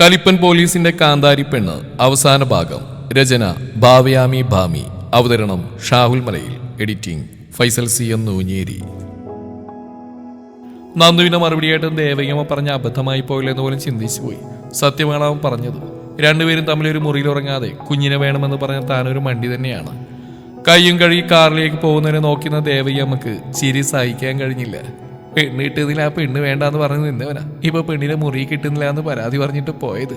കലിപ്പൻ പോലീസിന്റെ കാന്താരി പെണ്ണ്. അവസാന ഭാഗം. രചന ഭാവയാമി ഭാമി. അവതരണം Shahul Malayil. Editing Faisal C M Nooncheri. നന്ദുവിന്റെ മറുപടിയായിട്ട് ദേവയമ്മ പറഞ്ഞ അബദ്ധമായി പോയില്ലെന്ന് പോലും ചിന്തിച്ചു പോയി. സത്യമാണ് അവൻ പറഞ്ഞത്. രണ്ടുപേരും തമ്മിൽ ഒരു മുറിയിൽ ഉറങ്ങാതെ കുഞ്ഞിനെ വേണമെന്ന് പറഞ്ഞ താനൊരു മണ്ടി തന്നെയാണ്. കയ്യും കഴുകി കാറിലേക്ക് പോകുന്നതിനെ നോക്കുന്ന ദേവയ്യമ്മക്ക് ചിരി സഹിക്കാൻ കഴിഞ്ഞില്ല. പെണ്ണ് കിട്ടുന്നില്ല ആ പെണ്ണ് വേണ്ടാന്ന് പറഞ്ഞ് നിന്നവനാ. ഇപ്പൊ പെണ്ണിനെ മുറി കിട്ടുന്നില്ല എന്ന് പരാതി പറഞ്ഞിട്ട് പോയത്.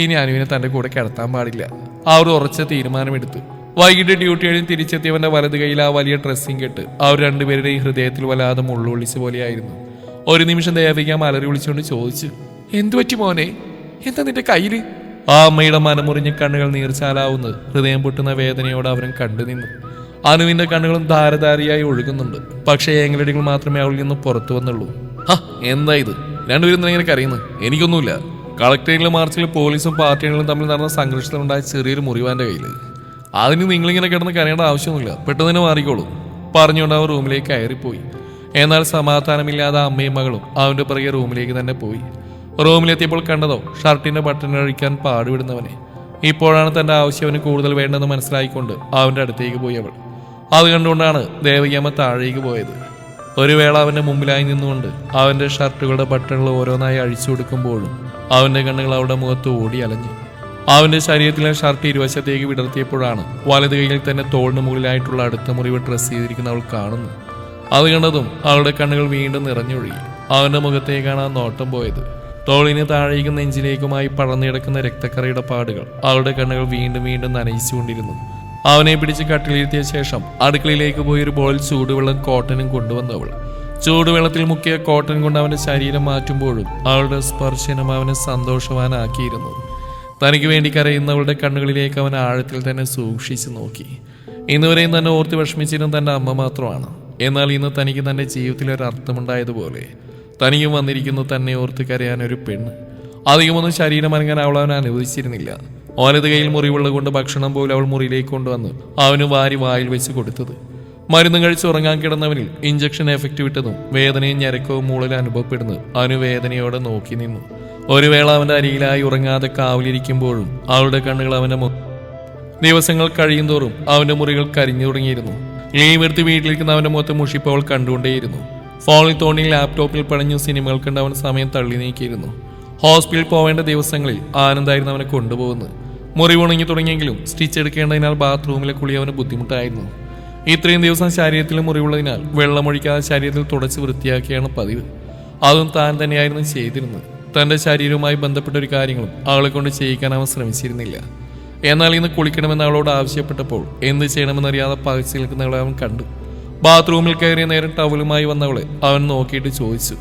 ഇനി അനുവിനെ തന്റെ കൂടെ കിടത്താൻ പാടില്ല. ഒരു ഉറച്ച തീരുമാനമെടുത്തു. വൈകിട്ട് ഡ്യൂട്ടി കഴിഞ്ഞ് തിരിച്ചെത്തിയവന്റെ വലത് കയ്യിൽ ആ വലിയ ഡ്രസ്സിംഗ് കെട്ട് അവർ രണ്ടുപേരുടെയും ഹൃദയത്തിൽ വല്ലാതെ മുള്ളുവിളിച്ച പോലെയായിരുന്നു. ഒരു നിമിഷം ദേവിക മലറി വിളിച്ചുകൊണ്ട് ചോദിച്ചു എന്തു പറ്റി മോനെ? എന്താ നിന്റെ കയ്യിൽ ആ അമ്മയുടെ മനമുറിഞ്ഞ് കണ്ണുകൾ നീർച്ചാലാവുന്നത് ഹൃദയം പൊട്ടുന്ന വേദനയോട് അവരും കണ്ടു നിന്നു അനുവിന്റെ കണ്ണുകളും ധാരധാരിയായി ഒഴുകുന്നുണ്ട്. പക്ഷേ ഏങ്ങലടികൾ മാത്രമേ അവളിൽ നിന്ന് പുറത്തു വന്നുള്ളൂ. ഹ എന്താ ഇത്? രണ്ടുപേരും ഇങ്ങനെ കരയുന്നു? എനിക്കൊന്നുമില്ല. കളക്ടറേറ്റിലെ മാർച്ചിൽ പോലീസും പാർട്ടികളും തമ്മിൽ നടന്ന സംഘർഷത്തിലുണ്ടായ ചെറിയൊരു മുറിവാന്റെ കയ്യിൽ അതിന് നിങ്ങളിങ്ങനെ കിടന്ന് കരയേണ്ട ആവശ്യമൊന്നുമില്ല. പെട്ടെന്ന് തന്നെ മാറിക്കോളൂ. പറഞ്ഞുകൊണ്ട് അവർ റൂമിലേക്ക് കയറിപ്പോയി. എന്നാൽ സമാധാനമില്ലാതെ അമ്മയും മകളും അവന്റെ പിറകെ റൂമിലേക്ക് തന്നെ പോയി. റൂമിലെത്തിയപ്പോൾ കണ്ടതോ ഷർട്ടിന്റെ ബട്ടൺ അഴിക്കാൻ പാടുവിടുന്നവനെ ഇപ്പോഴാണ് തന്റെ ആവശ്യം അവന് കൂടുതൽ വേണ്ടെന്ന് മനസ്സിലായിക്കൊണ്ട് അവന്റെ അടുത്തേക്ക് പോയി അവൾ. അത് കണ്ടുകൊണ്ടാണ് ദേവകിയമ്മ താഴേക്ക് പോയത്. ഒരു വേള അവന്റെ മുമ്പിലായി നിന്നുകൊണ്ട് അവന്റെ ഷർട്ടുകളുടെ ബട്ടണുകൾ ഓരോന്നായി അഴിച്ചു കൊടുക്കുമ്പോഴും അവന്റെ കണ്ണുകൾ അവരുടെ മുഖത്ത് ഓടി അലഞ്ഞു. അവന്റെ ശരീരത്തിലെ ഷർട്ട് ഇരുവശത്തേക്ക് വിടർത്തിയപ്പോഴാണ് വലത് കൈയിൽ തന്നെ തോളിന് മുകളിലായിട്ടുള്ള അടുത്ത മുറിവ് ഡ്രസ്സ് ചെയ്തിരിക്കുന്ന അവൾ കാണുന്നു അത് കണ്ടതും അവളുടെ കണ്ണുകൾ വീണ്ടും നിറഞ്ഞൊഴുകി. അവന്റെ മുഖത്തേക്കാണ് ആ നോട്ടം പോയത്. തോളിന് താഴേക്കും നെഞ്ചിലേക്കുമായി പടർന്നു കിടക്കുന്ന രക്തക്കറയുടെ പാടുകൾ അവളുടെ കണ്ണുകൾ വീണ്ടും വീണ്ടും നനയിച്ചുകൊണ്ടിരുന്നു. അവനെ പിടിച്ച് കട്ടിലിരുത്തിയ ശേഷം അടുക്കളയിലേക്ക് പോയി ഒരു ബോളിൽ ചൂടുവെള്ളം കോട്ടനും കൊണ്ടുവന്നവൾ ചൂടുവെള്ളത്തിൽ മുക്കിയ കോട്ടൺ കൊണ്ട് അവന്റെ ശരീരം മാറ്റുമ്പോഴും അവളുടെ സ്പർശനം അവനെ സന്തോഷവാനാക്കിയിരുന്നു. തനിക്ക് വേണ്ടി കരയുന്നവളുടെ കണ്ണുകളിലേക്ക് അവൻ ആഴത്തിൽ തന്നെ സൂക്ഷിച്ചു നോക്കി. ഇന്നുവരെയും തന്നെ ഓർത്ത് വിഷമിച്ചിരുന്ന തന്റെ അമ്മ മാത്രമാണ്. എന്നാൽ ഇന്ന് തനിക്ക് തന്റെ ജീവിതത്തിൽ ഒരു അർത്ഥമുണ്ടായതുപോലെ തനിയും വന്നിരിക്കുന്നു തന്നെ ഓർത്ത് കരയാൻ ഒരു പെണ്ണ്. അധികമൊന്നും ശരീരം അനങ്ങാൻ അവൾ അവൻ അനുവദിച്ചിരുന്നില്ല. ഓനത് കയ്യിൽ മുറിവുള്ള കൊണ്ട് ഭക്ഷണം പോലും അവൾ മുറിയിലേക്ക് കൊണ്ടുവന്ന് അവന് വാരി വായിൽ വെച്ച് കൊടുത്തത്. മരുന്ന് കഴിച്ച് ഉറങ്ങാൻ കിടന്നവനിൽ ഇഞ്ചക്ഷൻ എഫക്റ്റ് വിട്ടതും വേദനയും ഞരക്കവും മൂളിൽ അനുഭവപ്പെടുന്നത് അവന് വേദനയോടെ നോക്കി നിന്നു. ഒരു വേള അവന്റെ അരിയിലായി ഉറങ്ങാതെ കാവലിരിക്കുമ്പോഴും അവളുടെ കണ്ണുകൾ അവന്റെ മു ദിവസങ്ങൾ കഴിയുന്തോറും അവന്റെ മുറികൾ കരിഞ്ഞു തുടങ്ങിയിരുന്നു. ലീവ് എടുത്ത് വീട്ടിലിരിക്കുന്ന അവന്റെ മുഖത്ത് മുഷിപ്പ് അവൾ കണ്ടുകൊണ്ടേയിരുന്നു. ഫോണിൽ തോണി ലാപ്ടോപ്പിൽ പണഞ്ഞു സിനിമകൾ കണ്ട് അവൻ സമയം തള്ളി നീക്കിയിരുന്നു. ഹോസ്പിറ്റലിൽ പോവേണ്ട ദിവസങ്ങളിൽ ആനന്ദായിരുന്നു അവനെ കൊണ്ടുപോകുന്നത്. മുറിവുണങ്ങി തുടങ്ങിയെങ്കിലും സ്റ്റിച്ച് എടുക്കേണ്ടതിനാൽ ബാത്റൂമിലെ കുളി അവന് ബുദ്ധിമുട്ടായിരുന്നു. ഇത്രയും ദിവസം ശരീരത്തിൽ മുറിവുള്ളതിനാൽ വെള്ളമൊഴിക്കാതെ ശരീരത്തിൽ തുടച്ച് വൃത്തിയാക്കിയാണ് പതിവ്. അതും താൻ തന്നെയായിരുന്നു ചെയ്തിരുന്നത്. തന്റെ ശരീരവുമായി ബന്ധപ്പെട്ട ഒരു കാര്യങ്ങളും അവളെ കൊണ്ട് ചെയ്യിക്കാൻ അവൻ ശ്രമിച്ചിരുന്നില്ല. എന്നാൽ ഇന്ന് കുളിക്കണമെന്ന് അവളോട് ആവശ്യപ്പെട്ടപ്പോൾ എന്ത് ചെയ്യണമെന്നറിയാതെ പകച്ചു നിൽക്കുന്നവളെ അവൻ കണ്ടു. ബാത്റൂമിൽ കയറിയ നേരം ടവലുമായി വന്നവളെ അവൻ നോക്കിയിട്ട് ചോദിച്ചു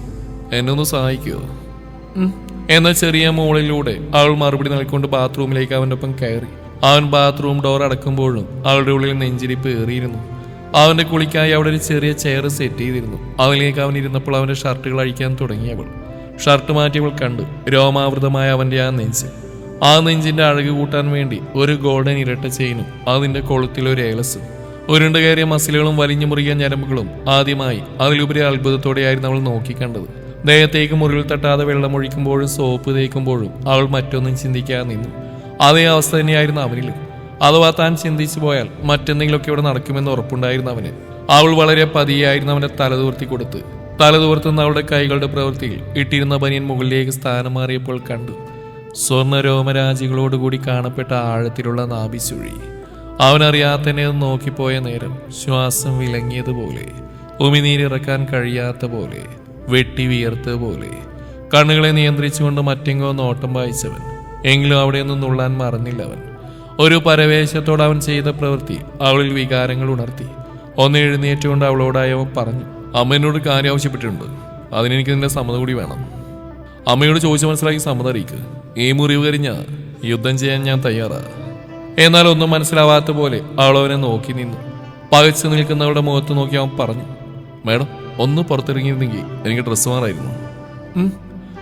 എന്നെ ഒന്ന് സഹായിക്കുമോ എന്ന ചെറിയ മോളിലൂടെ അവൾ മറുപടി നൽകിക്കൊണ്ട് ബാത്റൂമിലേക്ക് അവന്റെ ഒപ്പം കയറി. അവൻ ബാത്റൂം ഡോർ അടക്കുമ്പോഴും അവളുടെ ഉള്ളിൽ നെഞ്ചിരിപ്പ് ഏറിയിരുന്നു. അവന്റെ കുളിക്കായി അവിടെ ഒരു ചെറിയ ചെയർ സെറ്റ് ചെയ്തിരുന്നു. അതിലേക്ക് അവൻ ഇരുന്നപ്പോൾ അവന്റെ ഷർട്ടുകൾ അഴിക്കാൻ തുടങ്ങി അവൾ. ഷർട്ട് മാറ്റിയവൾ കണ്ട്. രോമാവൃതമായ അവന്റെ ആ നെഞ്ച്. ആ നെഞ്ചിന്റെ അഴക് കൂട്ടാൻ വേണ്ടി ഒരു ഗോൾഡൻ ഇരട്ട ചെയിനും അതിന്റെ കൊളുത്തിലൊരു ഏലസും. ഉരുണ്ട് കയറിയ മസിലുകളും വലിഞ്ഞു മുറിയ ഞരമ്പുകളും ആദ്യമായി അതിലുപരി അത്ഭുതത്തോടെയായിരുന്നു അവൾ നോക്കിക്കണ്ടത്. ദേഹത്തേക്ക് മുറിവിൽ തട്ടാതെ വെള്ളമൊഴിക്കുമ്പോഴും സോപ്പ് തേക്കുമ്പോഴും അവൾ മറ്റൊന്നും ചിന്തിക്കാതെ നിന്നു. അതേ അവസ്ഥ തന്നെയായിരുന്നു അവനിലും. അഥവാ താൻ ചിന്തിച്ചു പോയാൽ മറ്റെന്തെങ്കിലുമൊക്കെ ഇവിടെ നടക്കുമെന്ന് ഉറപ്പുണ്ടായിരുന്നു അവന്. അവൾ വളരെ പതിയായിരുന്നു അവന്റെ തലതൂർത്തി കൊടുത്ത്. തലതൂർത്തുന്ന അവളുടെ കൈകളുടെ പ്രവൃത്തിയിൽ ഇട്ടിരുന്ന പനിയൻ മുകളിലേക്ക് സ്ഥാനം മാറിയപ്പോൾ കണ്ടു. സ്വർണ രോമരാജികളോടുകൂടി കാണപ്പെട്ട ആഴത്തിലുള്ള നാഭിച്ചുഴി അവനറിയാതെ തന്നെ നോക്കിപ്പോയ നേരം ശ്വാസം വിലങ്ങിയതുപോലെ. ഉമിനീരിറക്കാൻ കഴിയാത്ത പോലെ. വെട്ടി വിയർത്ത പോലെ. കണ്ണുകളെ നിയന്ത്രിച്ചുകൊണ്ട് മറ്റെങ്കോ നോട്ടം വായിച്ചവൻ. എങ്കിലും അവിടെ നിന്ന് നുള്ളാൻ മറന്നില്ല അവൻ ഒരു പരവേശത്തോടെ അവൻ ചെയ്ത പ്രവൃത്തി അവളിൽ വികാരങ്ങൾ ഉണർത്തി. ഒന്ന് എഴുന്നേറ്റുകൊണ്ട് അവളോടായി അവൻ പറഞ്ഞു എന്നോട് കാര്യം ആവശ്യപ്പെട്ടിട്ടുണ്ട്. അതിനെനിക്ക് നിന്റെ സമ്മതം കൂടി വേണം. അമ്മയോട് ചോദിച്ചു മനസ്സിലാക്കി സമ്മതം അറിയിക്കുക ഈ മുറിവ് കരിഞ്ഞ യുദ്ധം ചെയ്യാൻ ഞാൻ തയ്യാറാ. എന്നാൽ ഒന്നും മനസ്സിലാവാത്ത പോലെ അവളവനെ നോക്കി നിന്നു. പകച്ചു നിൽക്കുന്നവളുടെ മുഖത്ത് നോക്കി അവൻ പറഞ്ഞു മേഡം ഒന്ന് പുറത്തിറങ്ങിയിരുന്നെങ്കിൽ എനിക്ക് ഡ്രസ്സ് മാറായിരുന്നു.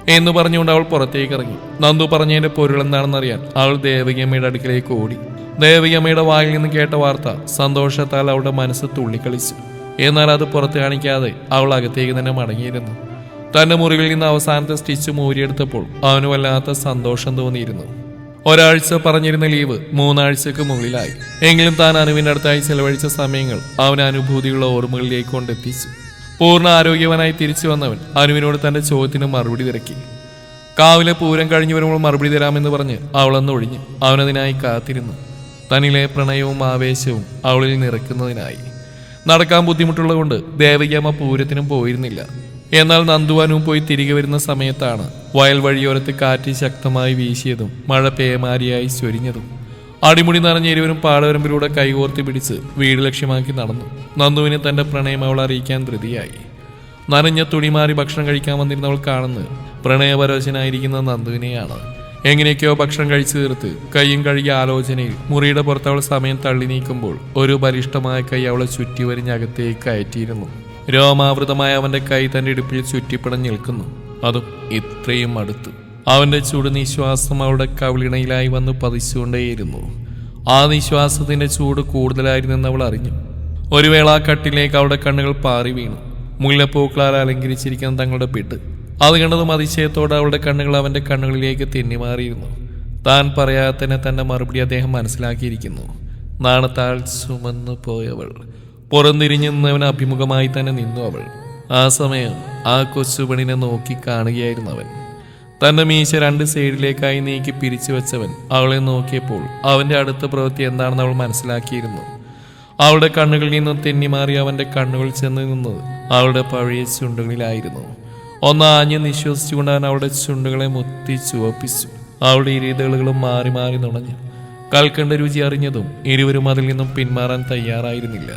എന്ന് പറഞ്ഞുകൊണ്ട് അവൾ പുറത്തേക്ക് ഇറങ്ങി. നന്ദു പറഞ്ഞതിന്റെ പൊരുൾ എന്താണെന്നറിയാൻ അവൾ ദേവികമ്മയുടെ അടുക്കിലേക്ക് ഓടി. ദേവികമ്മയുടെ വായിൽ നിന്ന് കേട്ട വാർത്ത സന്തോഷത്താൽ അവളുടെ മനസ്സ് തുള്ളിക്കളിച്ചു. എന്നാൽ അത് പുറത്ത് കാണിക്കാതെ അവൾ അകത്തേക്ക് തന്നെ മടങ്ങിയിരുന്നു. തന്റെ മുറികളിൽ നിന്ന് അവസാനത്തെ സ്റ്റിച്ച് മൂരിയെടുത്തപ്പോൾ അവന് വല്ലാത്ത സന്തോഷം തോന്നിയിരുന്നു. ഒരാഴ്ച പറഞ്ഞിരുന്ന ലീവ് മൂന്നാഴ്ചക്ക് മുകളിലായി. എങ്കിലും താൻ അനുവിന്റെ അടുത്തായി ചെലവഴിച്ച സമയങ്ങൾ അവൻ അനുഭൂതിയുള്ള ഓർമ്മകളിലേക്ക് കൊണ്ടെത്തിച്ചു. പൂർണ ആരോഗ്യവാനായി തിരിച്ചു വന്നവൻ അനുവിനോട് തന്റെ ചോദ്യത്തിന് മറുപടി തിരക്കി. കാവിലെ പൂരം കഴിഞ്ഞു വരുമ്പോൾ മറുപടി തരാമെന്ന് പറഞ്ഞ് അവളന്ന് ഒഴിഞ്ഞ് അവനതിനായി കാത്തിരുന്നു. തനിലെ പ്രണയവും ആവേശവും അവളിൽ നിറക്കുന്നതിനായി നടക്കാൻ ബുദ്ധിമുട്ടുള്ളതുകൊണ്ട് ദേവകിയമ്മ പൂരത്തിനും പോയിരുന്നില്ല. എന്നാൽ നന്ദുവാനും പോയി തിരികെ വരുന്ന സമയത്താണ് വയൽ വഴിയോരത്ത് കാറ്റ് ശക്തമായി വീശിയതും മഴ പേമാരിയായി ചൊരിഞ്ഞതും അടിമുടി നിറഞ്ഞ ഇരുവരും പാടവരമ്പിലൂടെ കൈകോർത്തി പിടിച്ച് വീട് ലക്ഷ്യമാക്കി നടന്നു. നന്ദുവിനെ തന്റെ പ്രണയം അവൾ അറിയിക്കാൻ ധൃതിയായി. നനഞ്ഞ തുണിമാറി ഭക്ഷണം കഴിക്കാൻ വന്നിരുന്നവൾ കാണുന്നത് പ്രണയപരവശനായിരിക്കുന്ന നന്ദുവിനെയാണ്. എങ്ങനെയൊക്കെയോ ഭക്ഷണം കഴിച്ചു തീർത്ത് കൈയും കഴുകിയ ആലോചനയിൽ മുറിയുടെ പുറത്ത് അവൾ സമയം തള്ളി നീക്കുമ്പോൾ ഒരു ബലിഷ്ടമായ കൈ അവളെ ചുറ്റി വരിഞ്ഞകത്തേക്ക് രോമാവൃതമായ അവന്റെ കൈ തന്റെ ഇടുപ്പിൽ ചുറ്റിപ്പിടഞ്ഞ് നിൽക്കുന്നു. അതും ഇത്രയും അടുത്ത്. അവന്റെ ചൂട് നിശ്വാസം അവളുടെ കവിളിണയിലായി വന്ന് പതിച്ചുകൊണ്ടേയിരുന്നു. ആ നിശ്വാസത്തിന്റെ ചൂട് കൂടുതലായിരുന്നെന്ന് അവൾ അറിഞ്ഞു. ഒരു വേള ആ കട്ടിലേക്ക് അവളുടെ കണ്ണുകൾ പാറി വീണു. മുല്ലപ്പൂക്കളാൽ അലങ്കരിച്ചിരിക്കുന്ന തങ്ങളുടെ പെട്ട്. അത് കണ്ടതും അതിശയത്തോടെ അവളുടെ കണ്ണുകൾ അവന്റെ കണ്ണുകളിലേക്ക് തെന്നിമാറിയിരുന്നു. താൻ പറയാതെ തന്നെ തന്റെ മറുപടി അദ്ദേഹം മനസ്സിലാക്കിയിരിക്കുന്നു. നാണത്താൽ ചുമന്നു പോയവൾ. പുറംതിരിഞ്ഞു നിന്നവന് അഭിമുഖമായി തന്നെ നിന്നു അവൾ. ആ സമയം ആ കൊച്ചുപണിനെ നോക്കി കാണുകയായിരുന്നു അവൻ. തന്റെ മീശ രണ്ട് സൈഡിലേക്കായി നീക്കി പിരിച്ചു വെച്ചവൻ അവളെ നോക്കിയപ്പോൾ അവന്റെ അടുത്ത പ്രവൃത്തി എന്താണെന്ന് അവൾ മനസ്സിലാക്കിയിരുന്നു. അവളുടെ കണ്ണുകളിൽ നിന്ന് തെന്നിമാറി അവന്റെ കണ്ണുകൾ ചെന്ന് നിന്നത് അവളുടെ പഴയ ചുണ്ടുകളിലായിരുന്നു. ഒന്ന് ആഞ്ഞ് നിശ്വസിച്ചുകൊണ്ട് അവൻ അവളുടെ ചുണ്ടുകളെ മുത്തി ചുവപ്പിച്ചു. അവളുടെ ഇരുതളുകളും മാറി മാറി നുണഞ്ഞു. കൽക്കണ്ട രുചി അറിഞ്ഞതും ഇരുവരും അതിൽ നിന്നും പിന്മാറാൻ തയ്യാറായിരുന്നില്ല.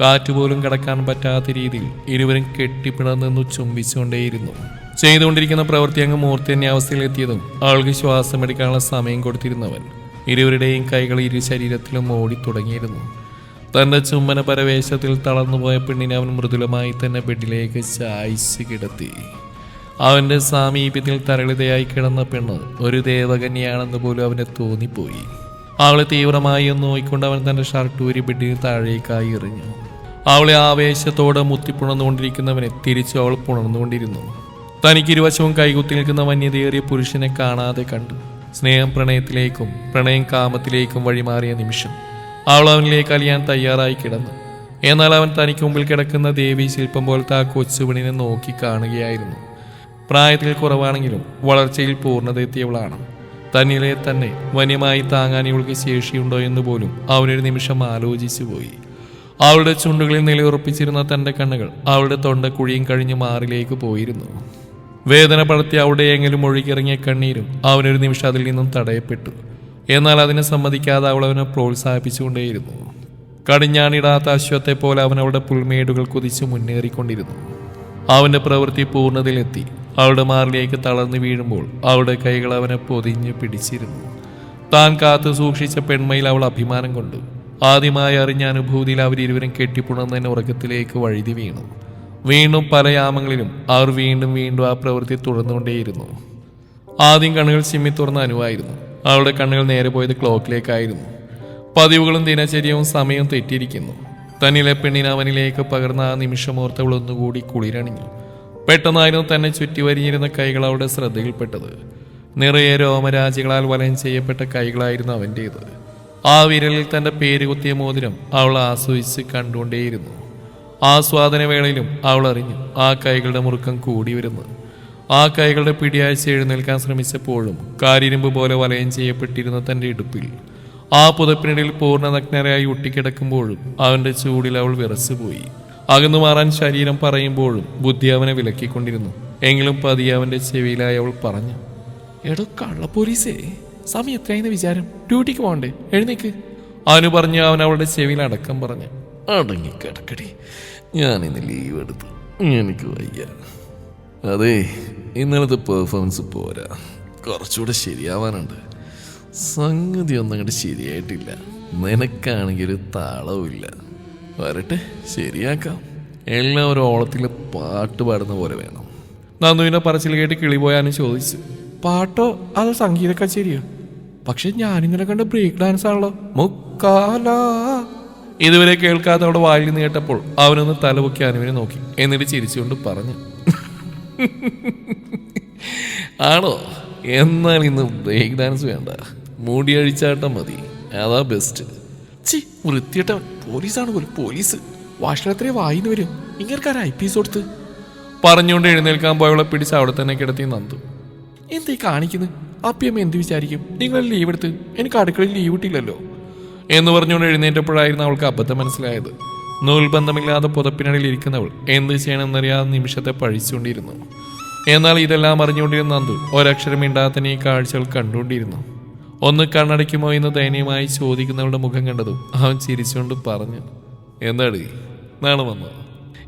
കാറ്റുപോലും കടക്കാൻ പറ്റാത്ത രീതിയിൽ ഇരുവരും കെട്ടിപ്പിണർന്നു ചുംബിച്ചുകൊണ്ടേയിരുന്നു. ചെയ്തുകൊണ്ടിരിക്കുന്ന പ്രവൃത്തി അങ്ങ് മൂർത്തിന്റെ അവസ്ഥയിൽ എത്തിയതും അവൾക്ക് ശ്വാസമെടുക്കാനുള്ള സമയം കൊടുത്തിരുന്നവൻ ഇരുവരുടെയും കൈകൾ ഇരു ശരീരത്തിലും ഓടി തുടങ്ങിയിരുന്നു. തന്റെ ചുമ്മന പരവേശത്തിൽ തളർന്നുപോയ പെണ്ണിനെ അവൻ മൃദുലമായി തന്നെ ബെഡിലേക്ക് ചായ്ച്ച് കിടത്തി. അവന്റെ സാമീപ്യത്തിൽ തരളിതയായി കിടന്ന പെണ്ണ് ഒരു ദേവകന്യാണെന്ന് പോലും അവന് തോന്നിപ്പോയി. അവളെ തീവ്രമായി ഒന്ന് നോയിക്കൊണ്ട് അവൻ തന്റെ ഷർട്ട് ഊരി ബെഡിന് താഴേക്കായി എറിഞ്ഞു. അവളെ ആവേശത്തോടെ മുത്തിപ്പുണർന്നുകൊണ്ടിരിക്കുന്നവനെ തിരിച്ചു അവൾ പുണർന്നുകൊണ്ടിരുന്നു. തനിക്ക് ഇരുവശവും കൈകുത്തി നിൽക്കുന്ന വന്യതയേറിയ പുരുഷനെ കാണാതെ കണ്ടു. സ്നേഹം പ്രണയത്തിലേക്കും പ്രണയം കാമത്തിലേക്കും വഴിമാറിയ നിമിഷം അവൾ അവനിലേക്ക് അലിയാൻ തയ്യാറായി കിടന്നു. എന്നാൽ അവൻ തനിക്ക് മുമ്പിൽ കിടക്കുന്ന ദേവി ശില്പം പോലത്തെ ആ കൊച്ചുപണിനെ നോക്കി കാണുകയായിരുന്നു. പ്രായത്തിൽ കുറവാണെങ്കിലും വളർച്ചയിൽ പൂർണത എത്തിയവളാണ്. തന്നിലെ തന്നെ വന്യമായി താങ്ങാൻ ഇവൾക്ക് ശേഷിയുണ്ടോ എന്ന് പോലും അവനൊരു നിമിഷം ആലോചിച്ചു പോയി. അവളുടെ ചുണ്ടുകളിൽ നിലയുറപ്പിച്ചിരുന്ന തന്റെ കണ്ണുകൾ അവളുടെ തൊണ്ടക്കുഴിയും കഴിഞ്ഞ് മാറിലേക്ക് പോയിരുന്നു. വേദന പടർത്തി അവിടെ എങ്കിലും ഒഴുകിയിറങ്ങിയ കണ്ണീരും അവനൊരു നിമിഷം അതിൽ നിന്നും തടയപ്പെട്ടു. എന്നാൽ അതിനെ സമ്മതിക്കാതെ അവൾ അവനെ പ്രോത്സാഹിപ്പിച്ചുകൊണ്ടേയിരുന്നു. കടിഞ്ഞാണിടാത്ത അശ്വത്തെ പോലെ അവൻ അവളുടെ പുൽമേടുകൾ കുതിച്ച് മുന്നേറിക്കൊണ്ടിരുന്നു. അവന്റെ പ്രവൃത്തി പൂർണതയിലെത്തി. അവളുടെ മാറിലേക്ക് തളർന്നു വീഴുമ്പോൾ അവളുടെ കൈകൾ അവനെ പൊതിഞ്ഞ് പിടിച്ചിരുന്നു. താൻ കാത്തു സൂക്ഷിച്ച പെൺമയിൽ അവൾ അഭിമാനം കൊണ്ടു. ആദ്യമായി അറിഞ്ഞ അനുഭൂതിയിൽ അവരിരുവരും കെട്ടിപ്പുണർന്നതിന് ഉറക്കത്തിലേക്ക് വഴുതി വീണു. വീണ്ടും പല യാമങ്ങളിലും അവർ വീണ്ടും വീണ്ടും ആ പ്രവൃത്തി തുടർന്നുകൊണ്ടേയിരുന്നു. ആദ്യം കണ്ണുകൾ ചിമ്മി തുറന്ന അനുവായിരുന്നു. അവളുടെ കണ്ണുകൾ നേരെ പോയത് ക്ലോക്കിലേക്കായിരുന്നു. പതിവുകളും ദിനചര്യവും സമയവും തെറ്റിയിരിക്കുന്നു. തന്നിലെ പെണ്ണിനവനിലേക്ക് പകർന്ന ആ നിമിഷമോർത്തവൾ ഒന്നുകൂടി കുളിരണിഞ്ഞു. പെട്ടെന്നായിരുന്നു തന്നെ ചുറ്റി വരിഞ്ഞിരുന്ന കൈകൾ അവളുടെ ശ്രദ്ധയിൽപ്പെട്ടത്. നിറയെ രോമരാജികളാൽ വലയം ചെയ്യപ്പെട്ട കൈകളായിരുന്നു അവന്റേത് ആ വിരലിൽ തന്റെ പേര് കുത്തിയ മോതിരം അവൾ ആസ്വദിച്ച് കണ്ടുകൊണ്ടേയിരുന്നു. ആസ്വാദനവേളയിലും അവൾ അറിഞ്ഞു ആ കൈകളുടെ മുറുക്കം കൂടി വരുന്നു. ആ കൈകളുടെ പിടിയാഴ്ച എഴുന്നേൽക്കാൻ ശ്രമിച്ചപ്പോഴും കാരിരുമ്പ് പോലെ വലയം ചെയ്യപ്പെട്ടിരുന്ന തന്റെ ഇടുപ്പിൽ ആ പുതപ്പിനിടയിൽ പൂർണ നഗ്നരായി ഒട്ടിക്കിടക്കുമ്പോഴും അവന്റെ ചൂടിൽ അവൾ വിറച്ചുപോയി. അകന്നു മാറാൻ ശരീരം പറയുമ്പോഴും ബുദ്ധി അവനെ വിലക്കിക്കൊണ്ടിരുന്നു. എങ്കിലും പതിയെ അവന്റെ ചെവിയിലായി അവൾ പറഞ്ഞു എടോ കള്ള പോലീസേ സമയം എത്രയെന്ന് വിചാരം? ഡ്യൂട്ടിക്ക് പോകണ്ടേ എഴുന്നേക്ക്. അവന് പറഞ്ഞു അവൻ അവളുടെ ചെവിയിൽ അടക്കം പറഞ്ഞു. അടങ്ങി കിടക്കടി. ഞാൻ ഇന്ന് ലീവ് എടുത്തു എനിക്ക് വയ്യ. അതെ ഇന്നലത്തെ പെർഫോമൻസ് പോരാ. കുറച്ചുകൂടെ ശരിയാവാനുണ്ട്. സംഗതി ഒന്നും അങ്ങോട്ട് ശരിയായിട്ടില്ല. നിനക്കാണെങ്കിൽ ഒരു താളവുമില്ല. വരട്ടെ ശരിയാക്കാം. എല്ലാവരും ഓളത്തിൽ പാട്ട് പാടുന്ന പോലെ വേണം. നന്ദുവിനെ പറച്ചിൽ കേട്ട് കിളിപോയാനും ചോദിച്ചു. പാട്ടോ അതോ സംഗീത കച്ചേരിയോ? പക്ഷെ ഞാനിന്നലെ കണ്ട ബ്രേക്ക് ഡാൻസ് ആണല്ലോ. മുക്കാല ഇതുവരെ കേൾക്കാതെ അവിടെ വായിൽ നീട്ടപ്പോൾ അവനൊന്ന് തലപൊക്കി അനുവിനെ നോക്കി. എന്നിട്ട് ചിരിച്ചുകൊണ്ട് പറഞ്ഞു. ആണോ? എന്നാൽ ഇന്ന് ബ്രേക്ക് ഡാൻസ് വേണ്ട. മൂടി അഴിച്ചാട്ടം മതി. അതാ ബെസ്റ്റ് ചി വൃത്തിയിട്ട പോലീസാണ് പോലും പോലീസ്. വാഷണത്തിലെ വായിന്ന് വരും. ഇങ്ങനക്കാരാ ഐ പി എസ് കൊടുത്ത്? പറഞ്ഞുകൊണ്ട് എഴുന്നേൽക്കാൻ പോയവളെ പിടിച്ച് അവിടെ തന്നെ കിടത്തി നന്ദു. എന്തേ കാണിക്കുന്നത് അപ്പിയമ്മ എന്ത് വിചാരിക്കും? നിങ്ങൾ ലീവ് എടുത്ത്. എനിക്ക് അടുക്കളയിൽ ലീവ് കിട്ടില്ലല്ലോ എന്ന് പറഞ്ഞുകൊണ്ട് എഴുന്നേറ്റപ്പോഴായിരുന്നു അവൾക്ക് അബദ്ധം മനസ്സിലായത്. നൂൽബന്ധമില്ലാതെ പുതപ്പിനടിയിൽ ഇരിക്കുന്നവൾ എന്ത് ചെയ്യണമെന്നറിയാതെ നിമിഷത്തെ പഴിച്ചുകൊണ്ടിരുന്നു. എന്നാൽ ഇതെല്ലാം അറിഞ്ഞുകൊണ്ടിരുന്ന നന്ദു ഒരക്ഷരം മിണ്ടാതെ ഈ കാഴ്ചകൾ കണ്ടുകൊണ്ടിരുന്നു. ഒന്ന് കണ്ണടയ്ക്കുമോ എന്ന് ദയനീയമായി ചോദിക്കുന്നവളുടെ മുഖം കണ്ടതും അവൻ ചിരിച്ചുകൊണ്ട് പറഞ്ഞു എന്താടി? നാളെ വന്നോ?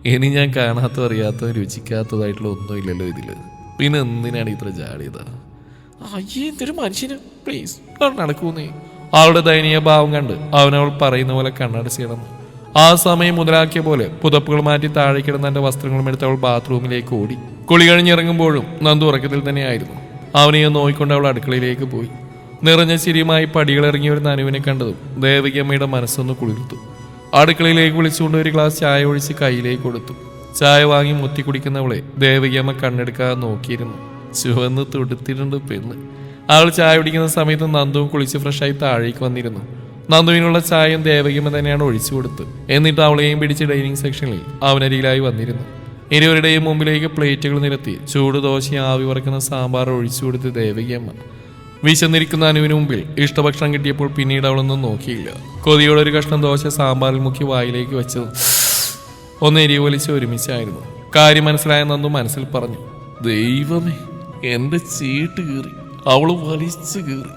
ഇനി ഞാൻ കാണാത്തോ അറിയാത്തോ രുചിക്കാത്തതായിട്ടുള്ള ഒന്നുമില്ലല്ലോ ഇതിൽ. പിന്നെ എന്തിനാണ് ഇത്ര ജാളിയതാ? അയ്യേ എന്തൊരു മനുഷ്യന്. പ്ലീസ് നടക്കൂന്നേ അവളുടെ ദയനീയ ഭാവം കണ്ട് അവനവൾ പറയുന്ന പോലെ കണ്ണടച്ച് കിടന്നു ആ സമയം മുതലാക്കിയ പോലെ പുതപ്പുകൾ മാറ്റി താഴെ കിടന്ന എന്റെ വസ്ത്രങ്ങളും എടുത്ത് അവൾ ബാത്റൂമിലേക്ക് ഓടി. കുളി കഴിഞ്ഞിറങ്ങുമ്പോഴും നന്ദു ഉറക്കത്തിൽ തന്നെയായിരുന്നു. അവനെ നോയിക്കൊണ്ട് അവൾ അടുക്കളയിലേക്ക് പോയി. നിറഞ്ഞ ചിരിയുമായി പടികളിറങ്ങി വരുന്ന അനുവിനെ കണ്ടതും ദേവികമ്മയുടെ മനസ്സൊന്ന് കുളിർത്തു. അടുക്കളയിലേക്ക് വിളിച്ചുകൊണ്ട് ഒരു ഗ്ലാസ് ചായ ഒഴിച്ച് കയ്യിലേക്ക് കൊടുത്തു. ചായ വാങ്ങി മുത്തി കുടിക്കുന്നവളെ ദേവികമ്മ കണ്ണെടുക്കാതെ നോക്കിയിരുന്നു. ചുവന്ന് തുടുത്തിട്ടുണ്ട് പെണ്ണ്. അവൾ ചായ കുടിക്കുന്ന സമയത്ത് നന്ദുവും കുളിച്ച് ഫ്രഷായി താഴേക്ക് വന്നിരുന്നു. നന്ദുവിനുള്ള ചായയും ദേവകിയമ്മ തന്നെയാണ് ഒഴിച്ചു കൊടുത്ത്. എന്നിട്ട് അവളെയും പിടിച്ച് ഡൈനിങ് സെക്ഷനിൽ അവനരികിലായി വന്നിരുന്നു. ഇരുവരുടെയും മുമ്പിലേക്ക് പ്ലേറ്റുകൾ നിരത്തി ചൂട് ദോശയും ആവി വറക്കുന്ന സാമ്പാർ ഒഴിച്ചു കൊടുത്ത് ദേവകിയമ്മ വിശന്നിരിക്കുന്ന അനുവിന് മുമ്പിൽ ഇഷ്ടഭക്ഷണം കിട്ടിയപ്പോൾ പിന്നീട് അവളൊന്നും നോക്കിയില്ല. കൊതിയോടെ ഒരു കഷ്ണം ദോശ സാമ്പാറിൽ മുക്കി വായിലേക്ക് വെച്ചത് ഒന്ന് എരിവൊലിച്ച് ഒരുമിച്ചായിരുന്നു. കാര്യം മനസ്സിലായ നന്ദു മനസ്സിൽ പറഞ്ഞു ദൈവമേ എന്റെ ചീട്ട് കീറി. അവൾ വലിച്ചു കീറി.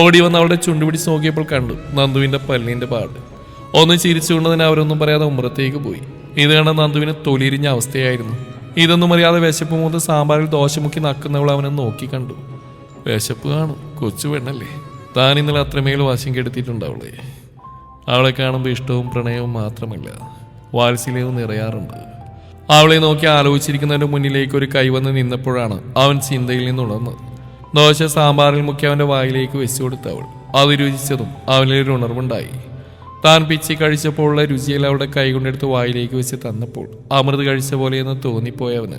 ഓടി വന്ന് അവളുടെ ചുണ്ടു പിടിച്ച് നോക്കിയപ്പോൾ കണ്ടു നന്ദുവിന്റെ പല്ലിന്റെ പാട്. ഒന്ന് ചിരിച്ചുകൊണ്ട് തന്നെ അവരൊന്നും പറയാതെ ഉമ്മറത്തേക്ക് പോയി. ഇത് കണ്ട നന്ദുവിന് തൊലിരിഞ്ഞ അവസ്ഥയായിരുന്നു. ഇതൊന്നും അറിയാതെ വിശപ്പ് മൂത്ത് സാമ്പാറിൽ ദോശ മുക്കി നക്കുന്നവൾ അവനെ നോക്കി കണ്ടു. വിശപ്പ് കാണും കൊച്ചു പെണ്ണല്ലേ. താൻ ഇന്നലെ അത്രമേൽ വാശം കെടുത്തിട്ടുണ്ട് അവളെ. അവളെ കാണുമ്പോൾ ഇഷ്ടവും പ്രണയവും മാത്രമല്ല വാത്സല്യവും നിറയാറുണ്ട്. അവളെ നോക്കി ആലോചിച്ചിരിക്കുന്നതിന്റെ മുന്നിലേക്ക് ഒരു കൈവന്ന് നിന്നപ്പോഴാണ് അവൻ ചിന്തയിൽ നിന്നുണർന്നത് ദോശ സാമ്പാറിൽ മുക്കി അവന്റെ വായിലേക്ക് വെച്ചു കൊടുത്തവൾ. അത് രുചിച്ചതും അവനൊരു ഉണർവുണ്ടായി. താൻ പിച്ചി കഴിച്ചപ്പോഴുള്ള രുചിയിൽ അവളുടെ കൈ കൊണ്ടെടുത്ത് വായിലേക്ക് വെച്ച് തന്നപ്പോൾ അമൃത് കഴിച്ച പോലെയെന്ന് തോന്നിപ്പോയവന്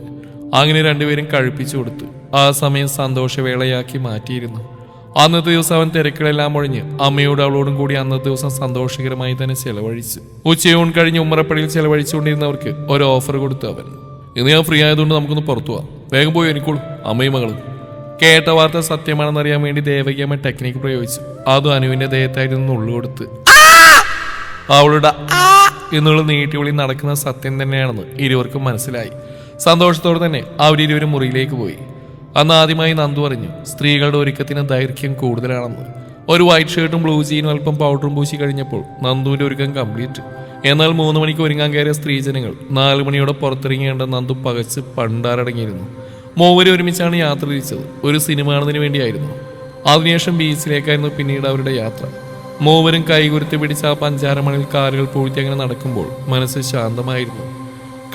അങ്ങനെ രണ്ടുപേരും കഴിപ്പിച്ചു കൊടുത്തു. ആ സമയം സന്തോഷവേളയാക്കി മാറ്റിയിരുന്നു. അന്നത്തെ ദിവസം അവൻ തിരക്കുകളെല്ലാം ഒഴിഞ്ഞ് അമ്മയോട് അവളോടും കൂടി അന്നത്തെ ദിവസം സന്തോഷകരമായി തന്നെ ചെലവഴിച്ചു. ഉച്ചയൂൺ കഴിഞ്ഞ് ഉമ്മറപ്പടിയിൽ ചെലവഴിച്ചുകൊണ്ടിരുന്നവർക്ക് ഒരു ഓഫർ കൊടുത്തു അവൻ. ഇന്ന് ഞാൻ ഫ്രീ ആയതുകൊണ്ട് നമുക്കൊന്ന് പുറത്തു പോവാം. വേഗം പോയി എനിക്കോളൂ അമ്മയും മകളും. കേട്ട വാർത്ത സത്യമാണെന്നറിയാൻ വേണ്ടി ദേവകിയമ്മ ടെക്നിക്ക് പ്രയോഗിച്ചു. അതും അനുവിന്റെ ദേഹത്തായിരുന്നു ഉള്ളു ഉള്ളുകൊടുത്ത് അവളുടെ ആ എന്നുള്ള നീട്ടിവിളി നടക്കുന്ന സത്യം തന്നെയാണെന്ന് ഇരുവർക്കും മനസ്സിലായി. സന്തോഷത്തോടെ തന്നെ അവരിരുവരും മുറിയിലേക്ക് പോയി. അന്ന് ആദ്യമായി നന്ദു പറഞ്ഞു സ്ത്രീകളുടെ ഒരുക്കത്തിന് ദൈർഘ്യം കൂടുതലാണെന്ന്. ഒരു വൈറ്റ് ഷർട്ടും ബ്ലൂ ജീനും അല്പം പൗഡറും പൂശി കഴിഞ്ഞപ്പോൾ നന്ദുവിന്റെ ഒരുക്കം കംപ്ലീറ്റ് എന്നാൽ മൂന്ന് മണിക്ക് ഒരുങ്ങാൻ കയറിയ സ്ത്രീജനങ്ങൾ നാലു മണിയോടെ പുറത്തിറങ്ങിയേണ്ട നന്ദു പകച്ച് പണ്ടാരടങ്ങിയിരുന്നു. മൂവരും ഒരുമിച്ചാണ് യാത്ര തിരിച്ചത്. ഒരു സിനിമ കാണുന്നതിന് വേണ്ടിയായിരുന്നു. അതിനുശേഷം ബീച്ചിലേക്കായിരുന്നു പിന്നീട് അവരുടെ യാത്ര. മൂവരും കൈകുരുത്തി പിടിച്ച ആ പഞ്ചാര മണിൽ കാലുകൾ പൂഴ്ത്തി അങ്ങനെ നടക്കുമ്പോൾ മനസ്സ് ശാന്തമായിരുന്നു.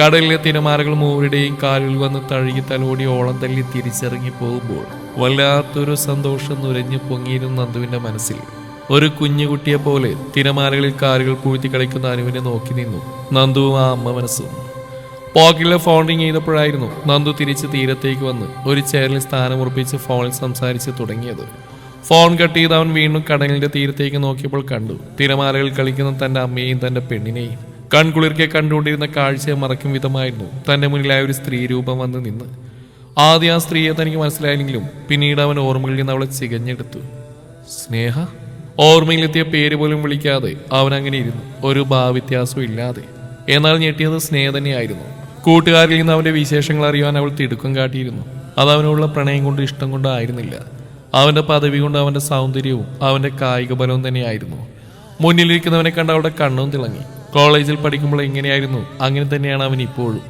കടലിലെ തിരമാലകൾ മൂവരുടെയും കാലുകൾ വന്ന് തഴുകി തലോടി ഓളം തല്ലി തിരിച്ചിറങ്ങി പോകുമ്പോൾ വല്ലാത്തൊരു സന്തോഷം നുരഞ്ഞു പൊങ്ങിയിരുന്നു നന്ദുവിന്റെ മനസ്സിൽ. ഒരു കുഞ്ഞുകുട്ടിയെ പോലെ തിരമാലകളിൽ കാലുകൾ പൂഴ്ത്തി കളിക്കുന്ന അനുവിനെ നോക്കി നിന്നു. നന്ദുവും ആ അമ്മ മനസ്സും. പോക്കറ്റിലെ ഫോൺ റിങ് ചെയ്തപ്പോഴായിരുന്നു നന്ദു തിരിച്ച് തീരത്തേക്ക് വന്ന് ഒരു ചെയറിൽ സ്ഥാനമുറപ്പിച്ച് ഫോണിൽ സംസാരിച്ച് തുടങ്ങിയത്. ഫോൺ കട്ട് ചെയ്ത് അവൻ വീണ്ടും കടലിന്റെ തീരത്തേക്ക് നോക്കിയപ്പോൾ കണ്ടു. തിരമാലകൾ കളിക്കുന്ന തന്റെ അമ്മയെയും തന്റെ പെണ്ണിനെയും. കൺകുളിർക്കെ കണ്ടുകൊണ്ടിരുന്ന കാഴ്ചയെ മറക്കും വിധമായിരുന്നു തന്റെ മുന്നിലായ ഒരു സ്ത്രീ രൂപം വന്ന് നിന്ന്. ആദ്യം ആ സ്ത്രീയെ തനിക്ക് മനസ്സിലായില്ലെങ്കിലും പിന്നീട് അവൻ ഓർമ്മകളിൽ നിന്ന് അവളെ ചികഞ്ഞെടുത്തു. സ്നേഹ? ഓർമ്മയിലെത്തിയ പേര് പോലും വിളിക്കാതെ അവൻ അങ്ങനെ ഇരുന്നു. ഒരു ഭാവ്യത്യാസവും ഇല്ലാതെ. എന്നാൽ ഞെട്ടിയത് സ്നേഹ തന്നെയായിരുന്നു കൂട്ടുകാരിൽ നിന്ന് അവന്റെ വിശേഷങ്ങൾ അറിയുവാൻ അവൾ തിടുക്കം കാട്ടിയിരുന്നു. അത് അവനോടുള്ള പ്രണയം കൊണ്ട് ഇഷ്ടം കൊണ്ടും ആയിരുന്നില്ല അവന്റെ പദവി കൊണ്ട് അവന്റെ സൗന്ദര്യവും അവന്റെ കായിക ബലവും തന്നെയായിരുന്നു. മുന്നിലിരിക്കുന്നവനെ കണ്ട് അവളുടെ കണ്ണും തിളങ്ങി. കോളേജിൽ പഠിക്കുമ്പോൾ എങ്ങനെയായിരുന്നു? അങ്ങനെ തന്നെയാണ് അവൻ ഇപ്പോഴും.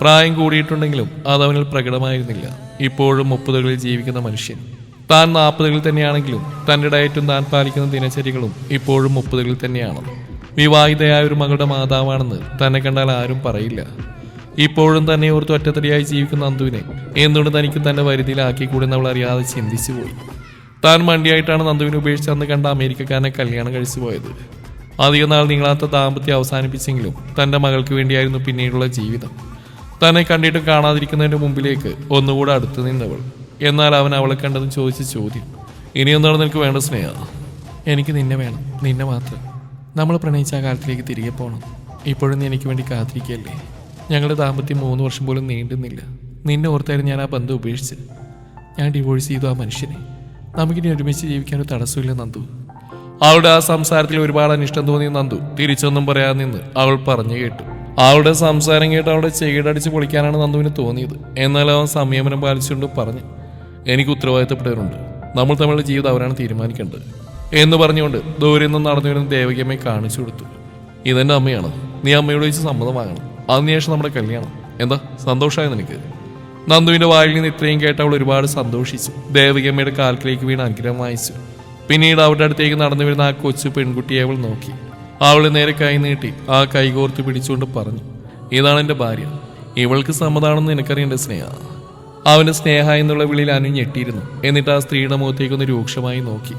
പ്രായം കൂടിയിട്ടുണ്ടെങ്കിലും അത് അവനിൽ പ്രകടമായിരുന്നില്ല. ഇപ്പോഴും മുപ്പതുകളിൽ ജീവിക്കുന്ന മനുഷ്യൻ. താൻ നാൽപ്പതുകളിൽ തന്നെയാണെങ്കിലും തന്റെ ഡയറ്റും താൻ പാലിക്കുന്ന ദിനചര്യകളും ഇപ്പോഴും മുപ്പതുകളിൽ തന്നെയാണ്. വിവാഹിതയായ ഒരു മകളുടെ മാതാവാണെന്ന് തന്നെ കണ്ടാൽ ആരും പറയില്ല. ഇപ്പോഴും തന്നെ ഓർത്ത് ഒറ്റത്തടിയായി ജീവിക്കുന്ന നന്ദുവിനെ എന്തുകൊണ്ട് തനിക്ക് തന്റെ വരുതിയിലാക്കി കൂടെ അവൾ അറിയാതെ ചിന്തിച്ചു പോയി. താൻ മണ്ടിയായിട്ടാണ് നന്ദുവിനെ ഉപേക്ഷിച്ച് അന്ന് കണ്ട അമേരിക്കക്കാരനെ കല്യാണം കഴിച്ചു പോയത്. അധികം നാൾ നീളാത്ത ദാമ്പത്യം അവസാനിപ്പിച്ചെങ്കിലും തന്റെ മകൾക്ക് വേണ്ടിയായിരുന്നു പിന്നീടുള്ള ജീവിതം. തന്നെ കണ്ടിട്ട് കാണാതിരിക്കുന്നതിന്റെ മുമ്പിലേക്ക് ഒന്നുകൂടെ അടുത്ത് നിന്നവൾ. എന്നാൽ അവൻ അവളെ കണ്ടതും ചോദിച്ച ചോദ്യം ഇനിയൊന്നാണ് നിനക്ക് വേണ്ട സ്നേഹ? എനിക്ക് നിന്നെ വേണം നിന്നെ മാത്രം. നമ്മൾ പ്രണയിച്ച ആ കാലത്തിലേക്ക് തിരികെ പോകണം ഇപ്പോഴും നീ എനിക്ക് വേണ്ടി കാത്തിരിക്കുകയല്ലേ? ഞങ്ങളുടെ ദാമ്പത്യം മൂന്ന് വർഷം പോലും നീണ്ടുന്നില്ല നിന്നെ ഓർത്തായിരുന്നു ഞാൻ ആ ബന്ധം ഉപേക്ഷിച്ച് ഞാൻ ഡിവോഴ്സ് ചെയ്തു ആ മനുഷ്യനെ. നമുക്കിനി ഒരുമിച്ച് ജീവിക്കാൻ ഒരു തടസ്സമില്ല നന്ദു. അവളുടെ ആ സംസാരത്തിൽ ഒരുപാട് അനിഷ്ടം തോന്നി നന്ദു. തിരിച്ചൊന്നും പറയാതെ നിന്ന് അവൾ പറഞ്ഞു കേട്ടു. അവളുടെ സംസാരം കേട്ട് അവളുടെ ചെകിടടിച്ച് പൊളിക്കാനാണ് നന്ദുവിന് തോന്നിയത്. എന്നാൽ അവൻ സംയമനം പാലിച്ചുകൊണ്ട് പറഞ്ഞു എനിക്ക് ഉത്തരവാദിത്തപ്പെട്ടവരുണ്ട്. നമ്മൾ തമ്മിലുള്ള ജീവിതം അവരാണ് തീരുമാനിക്കേണ്ടത്. എന്ന് പറഞ്ഞുകൊണ്ട് ദൂരെ നിന്ന് നടന്നു വരുന്ന ദേവകിയമ്മയെ കാണിച്ചു കൊടുത്തു. ഇതെന്റെ അമ്മയാണ്. നീ അമ്മയോട് വെച്ച് സമ്മതം വാങ്ങണം. അതിനുശേഷം നമ്മുടെ കല്യാണം. എന്താ? സന്തോഷമായെന്ന് നിനക്ക്? നന്ദുവിന്റെ വായിൽ നിന്ന് ഇത്രയും കേട്ട് അവൾ ഒരുപാട് സന്തോഷിച്ചു. ദേവികമ്മയുടെ കാൽക്കിലേക്ക് വീണ് അനുഗ്രഹം വായിച്ചു പിന്നീട് അവരുടെ അടുത്തേക്ക് നടന്നു വരുന്ന ആ കൊച്ചു പെൺകുട്ടിയെ അവൾ നോക്കി. അവൾ നേരെ കൈ നീട്ടി ആ കൈകോർത്ത് പിടിച്ചുകൊണ്ട് പറഞ്ഞു ഇതാണ് എന്റെ ഭാര്യ. ഇവൾക്ക് സമ്മതാണെന്ന് എനിക്കറിയേണ്ട സ്നേഹ? അവന്റെ സ്നേഹ എന്നുള്ള വിളിയിൽ അനു ഞെട്ടിയിരുന്നു. എന്നിട്ട് ആ സ്ത്രീയുടെ മുഖത്തേക്കൊന്ന് രൂക്ഷമായി നോക്കി.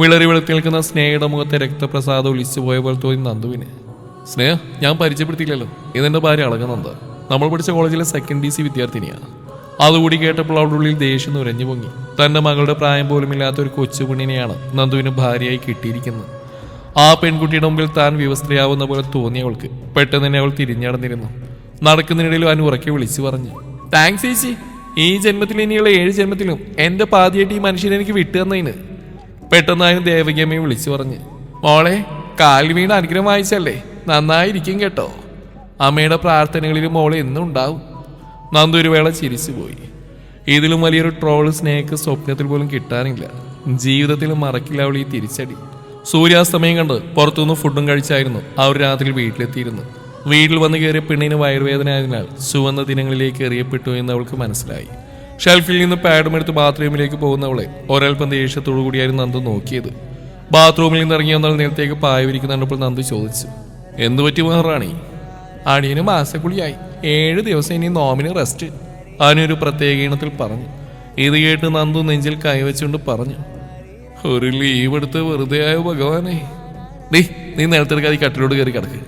വിളറി വെളുത്തി നിൽക്കുന്ന സ്നേഹയുടെ മുഖത്തെ രക്തപ്രസാദം ഒലിച്ചു പോയ പോലെ തോന്നി നന്ദുവിന്. സ്നേഹ ഞാൻ പരിചയപ്പെടുത്തിയില്ലല്ലോ. ഇതെന്റെ ഭാര്യ അളകനന്ദ. നമ്മൾ പഠിച്ച കോളേജിലെ സെക്കൻഡ് ഡി സി വിദ്യാർത്ഥിനിയാണ് അതുകൂടി കേട്ടപ്പോൾ അവളുടെ ഉള്ളിൽ ദേഷ്യം നുരഞ്ഞു പൊങ്ങി. തന്റെ മകളുടെ പ്രായം പോലും ഇല്ലാത്ത ഒരു കൊച്ചു പെണ്ണിനെയാണ് നന്ദുവിന് ഭാര്യയായി കിട്ടിയിരിക്കുന്നത്. ആ പെൺകുട്ടിയുടെ മുമ്പിൽ താൻ വിവസ്ത്രയാവുന്ന പോലെ തോന്നിയവൾക്ക് പെട്ടെന്ന് തന്നെ അവൾ തിരിഞ്ഞടന്നിരുന്നു. നടക്കുന്നതിനിടയിൽ അവൻ ഉറക്കെ വിളിച്ചു പറഞ്ഞു താങ്ക്സ് ചേച്ചി. ഈ ജന്മത്തിൽ ഇനിയുള്ള ഏഴ് ജന്മത്തിലും എന്റെ പാതിയായിട്ട് ഈ മനുഷ്യനെ എനിക്ക് വിട്ടു തന്നതിന്. പെട്ടെന്നായും ദേവകിയമ്മയെ വിളിച്ചു പറഞ്ഞു മോളെ കാൽ വീണ് അനുഗ്രഹം വായിച്ചല്ലേ നന്നായിരിക്കും കേട്ടോ. അമ്മയുടെ പ്രാർത്ഥനകളിൽ മോൾ എന്നും ഉണ്ടാവും നന്ദു ഒരു വേള ചിരിച്ചുപോയി. ഇതിലും വലിയൊരു ട്രോൾ സ്നേഹക്ക് സ്വപ്നത്തിൽ പോലും കിട്ടാനില്ല. ജീവിതത്തിൽ മറക്കില്ല അവൾ ഈ തിരിച്ചടി. സൂര്യാസ്തമയം കണ്ട് പുറത്തുനിന്ന് ഫുഡും കഴിച്ചായിരുന്നു അവർ രാത്രി വീട്ടിലെത്തിയിരുന്നു വീട്ടിൽ വന്ന് കയറിയ പെണ്ണിന് വയറുവേദന ആയതിനാൽ ചുവന്ന ദിനങ്ങളിലേക്ക് എറിയപ്പെട്ടു എന്ന് അവൾക്ക് മനസ്സിലായി. ഷെൽഫിൽ നിന്ന് പാഡും എടുത്ത് ബാത്റൂമിലേക്ക് പോകുന്നവളെ ഒരൽപ്പം ദേഷ്യത്തോടു കൂടിയായിരുന്നു നന്ദു നോക്കിയത്. ബാത്റൂമിൽ നിന്ന് ഇറങ്ങി വന്നാൽ നേരത്തേക്ക് പായ വിരിക്കുന്നുണ്ടപ്പോൾ നന്ദു ചോദിച്ചു. എന്തു പറ്റി മഹാറാണി അടിയന് മാസക്കുളിയായി ഏഴ് ദിവസം ഇനി നോമിന് റെസ്റ്റ്. അവനൊരു പ്രത്യേക ഇനത്തിൽ പറഞ്ഞു. ഇത് കേട്ട് നന്ദു നെഞ്ചിൽ കൈവച്ചുകൊണ്ട് പറഞ്ഞു. ഒരു ലീവ് എടുത്ത് വെറുതെ ആയ ഭഗവാനെ? നീ നീ നിലത്തെടുക്കാതെ കട്ടിലോട് കയറി കിടക്ക്.